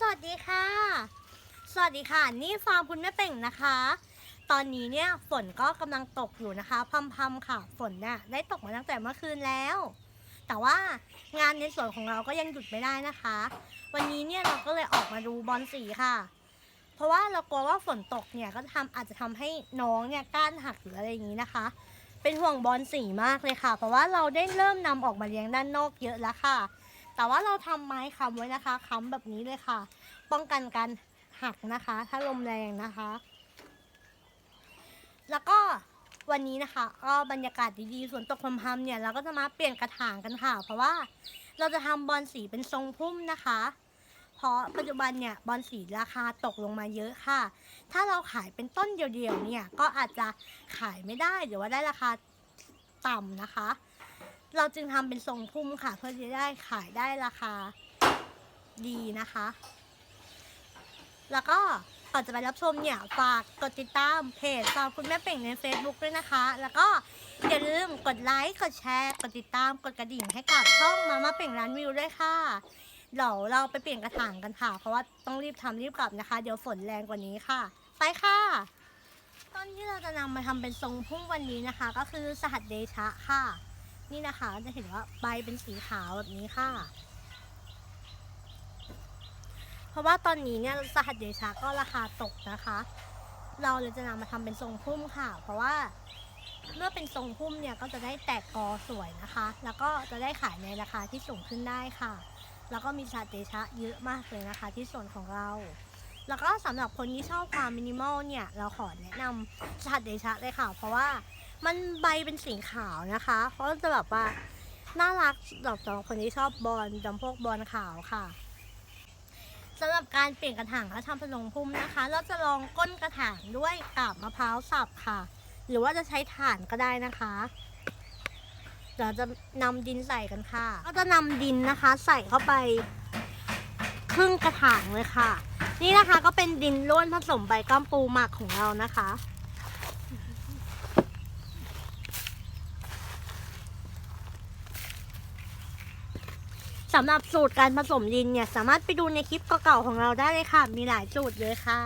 สวัสดีค่ะ สวัสดีค่ะ นี่ฟาร์มคุณแม่เป่งนะคะ ตอนนี้เนี่ยฝนก็กำลังตกอยู่นะคะพรำๆค่ะ ฝนเนี่ยได้ตกมาตั้งแต่เมื่อคืนแล้ว แต่ว่างานในสวนของเราก็ยังหยุดไม่ได้นะคะ วันนี้เนี่ยเราก็เลยออกมาดูบอลสีค่ะ เพราะว่าเรากลัวว่าฝนตกเนี่ยก็ทำอาจจะทำให้น้องเนี่ยก้านหักหรืออะไรอย่างนี้นะคะ เป็นห่วงบอลสีมากเลยค่ะ เพราะว่าเราได้เริ่มนำออกมาเลี้ยงด้านนอกเยอะแล้วค่ะ แต่ว่าเราทำไม้ค้ำไว้นะคะค้ำแบบนี้เลยค่ะ ป้องกันการหักนะคะ ถ้าลมแรงนะคะ แล้วก็วันนี้นะคะก็บรรยากาศดีๆสวนตกพรำๆเนี่ยเราก็จะมาเปลี่ยนกระถางกันค่ะ เพราะว่าเราจะทำบอลสีเป็นทรงพุ่มนะคะ เพราะปัจจุบันเนี่ยบอลสีราคาตกลงมาเยอะค่ะ ถ้าเราขายเป็นต้นเดียวๆเนี่ยก็อาจจะขายไม่ได้หรือว่าได้ราคาต่ำนะคะ เราจึงทำเป็นทรงพุ่มค่ะ เพื่อที่จะได้ขายได้ราคาดีนะคะ แล้วก็ก่อนจะไปรับชมเนี่ย ฝากกดติดตามเพจฟาร์มคุณแม่เป่งใน Facebook ด้วยนะคะ แล้วก็อย่าลืมกดไลค์ กดแชร์ กดติดตาม กดกระดิ่งให้กับช่องมาม่าเป่งร้านวิวด้วยค่ะ เดี๋ยวเราไปเปลี่ยนกระถางกันค่ะ เพราะว่าต้องรีบทำรีบกลับนะคะ เดี๋ยวฝนแรงกว่านี้ค่ะ ไปค่ะตอนที่เราจะนำมาทำเป็นทรงพุ่มวันนี้นะคะ ก็คือสหัสเดชะค่ะ นี่นะคะจะเห็นว่าใบเป็นสีขาวแบบนี้ค่ะ เพราะว่าตอนนี้เนี่ยสหัสเดชะก็ราคาตกนะคะ เราเลยจะนำมาทำเป็นทรงพุ่มค่ะ เพราะว่าเมื่อเป็นทรงพุ่มเนี่ยก็จะได้แตกกอสวยนะคะ แล้วก็จะได้ขายในราคาที่สูงขึ้นได้ค่ะ แล้วก็มีสหัสเดชะเยอะมากเลยนะคะ ที่ส่วนของเรา แล้วก็สำหรับคนที่ชอบความมินิมอลเนี่ยเราขอแนะนำสหัสเดชะเลยค่ะ เพราะว่า มันใบเป็นสีขาวนะคะเพราจะแบบว่าน่ารักสำหรับคนที่ชอบบอลจำพวกบอลขาวค่ะสำหรับการเปลี่ยนกระถางและทำเป็นทรงพุ่มนะคะ เราจะลองก้นกระถางด้วยกาบมะพร้าวสับค่ะ หรือว่าจะใช้ถ่านก็ได้นะคะเดี๋ยวจะนำดินใส่กันค่ะ ก็จะนำดินนะคะ ใส่เข้าไปครึ่งกระถางเลยค่ะ นี่นะคะก็เป็นดินร่วนผสมใบก้ามปูหมักของเรานะคะ สำหรับสูตรการผสมดินเนี่ย สามารถไปดูในคลิปเก่าๆของเราได้เลยค่ะ มีหลายสูตรเลยค่ะ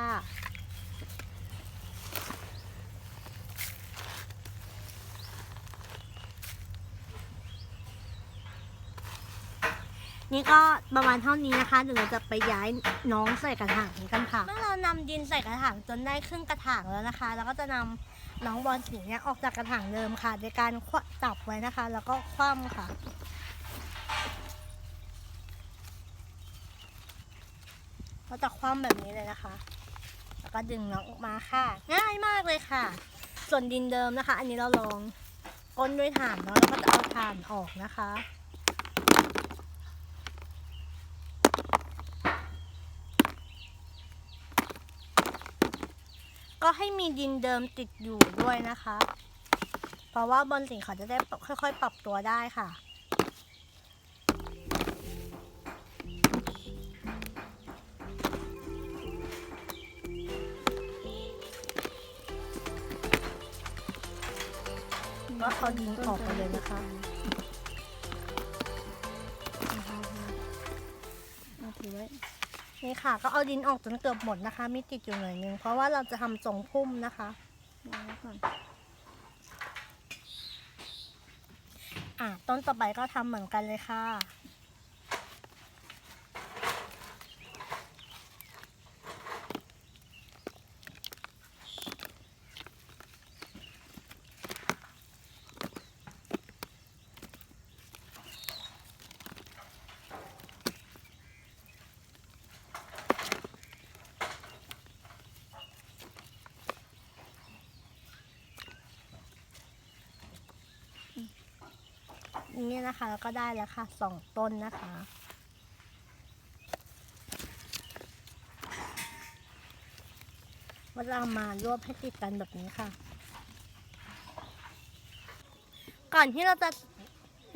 นี่ก็ประมาณเท่านี้นะคะเดี๋ยวเราจะไปย้ายน้องใส่กระถางกันค่ะ เมื่อเรานำดินใส่กระถางจนได้ครึ่งกระถางแล้วนะคะ แล้วก็จะนำน้องบอลสีเนี่ยออกจากกระถางเดิมค่ะโดยการคว่ำจับไว้นะคะ แล้วก็คว่ำค่ะ ก็จะคว่ำแบบนี้เลยนะคะ แล้วก็ดึงน้องออกมาค่ะ ง่ายมากเลยค่ะ ส่วนดินเดิมนะคะ อันนี้เราลองก้นด้วยถ่านเนาะแล้วก็จะเอาถ่านออกนะคะก็ให้มีดินเดิมติดอยู่ด้วยนะคะ เพราะว่าบอลสิงเขาจะได้ค่อยๆ ปรับตัวได้ค่ะ ก็เอาดินออกไปเลยนะคะเอาถือไว้นี่ค่ะ ก็เอาดินออกจนเกือบหมดนะคะ มีติดอยู่หน่อยนึง เพราะว่าเราจะทำทรงพุ่มนะคะวางไว้ก่อน อะต้นต่อไปก็ทำเหมือนกันเลยค่ะ นี่นะคะแล้วก็ได้แล้วค่ะสองต้นนะคะว่าเรามารวบให้ติดกันแบบนี้ค่ะ ก่อนที่เราจะ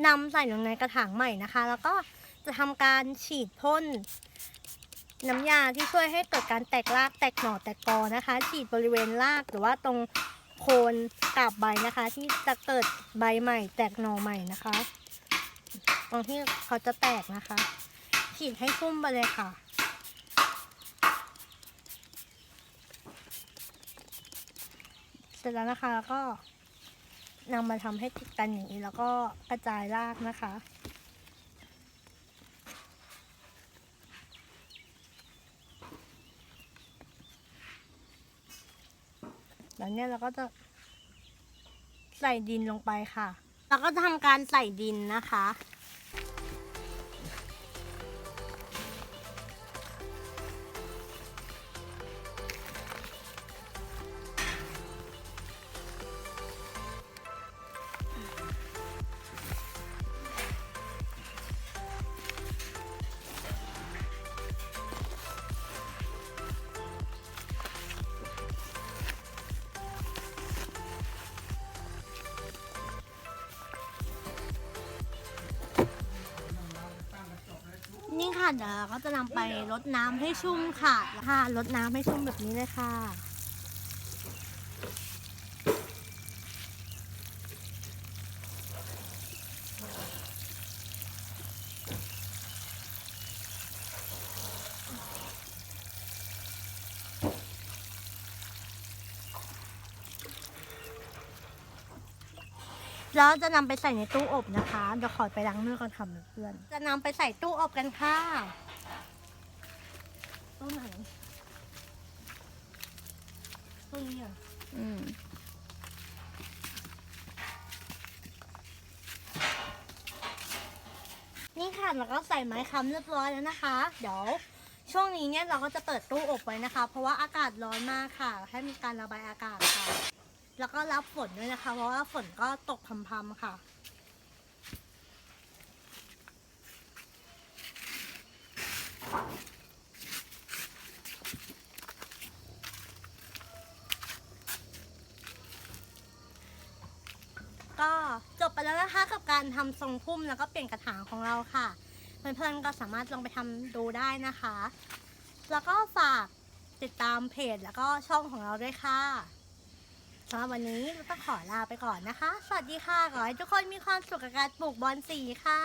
นำใส่ลงในกระถางใหม่นะคะ แล้วก็จะทำการฉีดพ่นน้ำยาที่ช่วยให้เกิดการแตกรากแตกหน่อแตกกอนะคะ ฉีดบริเวณรากหรือว่าตรง โคนกาบใบนะคะ ที่จะเกิดใบใหม่ แตกหน่อใหม่นะคะตรงที่เขาจะแตกนะคะ ฉีดให้ชุ่มไปเลยค่ะ เสร็จแล้วนะคะก็นำมาทำให้ติดกันอย่างนี้แล้วก็กระจายรากนะคะ แล้วเนี่ยเราก็จะใส่ดินลงไปค่ะ เราก็ทำการใส่ดินนะคะ ค่ะ เดี๋ยวเราก็จะนำไปรดน้ำให้ชุ่มค่ะค่ะรดน้ำให้ชุ่มแบบนี้เลยค่ะ แล้วจะนำไปใส่ในตู้อบนะคะเดี๋ยวขอไปล้างมือก่อนค่ะเพื่อน จะนำไปใส่ตู้อบกันค่ะตู้ไหนตู้นี้เหรออืมนี่ค่ะแล้วก็ใส่ไม้ค้ำเรียบร้อยแล้วนะคะ เดี๋ยวช่วงนี้เนี่ยเราก็จะเปิดตู้อบไว้นะคะ เพราะว่าอากาศร้อนมากค่ะ ให้มีการระบายอากาศค่ะ แล้วก็รับฝนด้วยนะคะ เพราะว่าฝนก็ตกพรำๆค่ะ ก็จบไปแล้วนะคะกับการทำทรงพุ่มแล้วก็เปลี่ยนกระถางของเราค่ะ เพื่อนๆก็สามารถลองไปทำดูได้นะคะ แล้วก็ฝากติดตามเพจแล้วก็ช่องของเราด้วยค่ะ สำหรับวันนี้เราต้องขอลาไปก่อนนะคะ สวัสดีค่ะ ขอให้ทุกคนมีความสุขกับการปลูกบอนสีค่ะ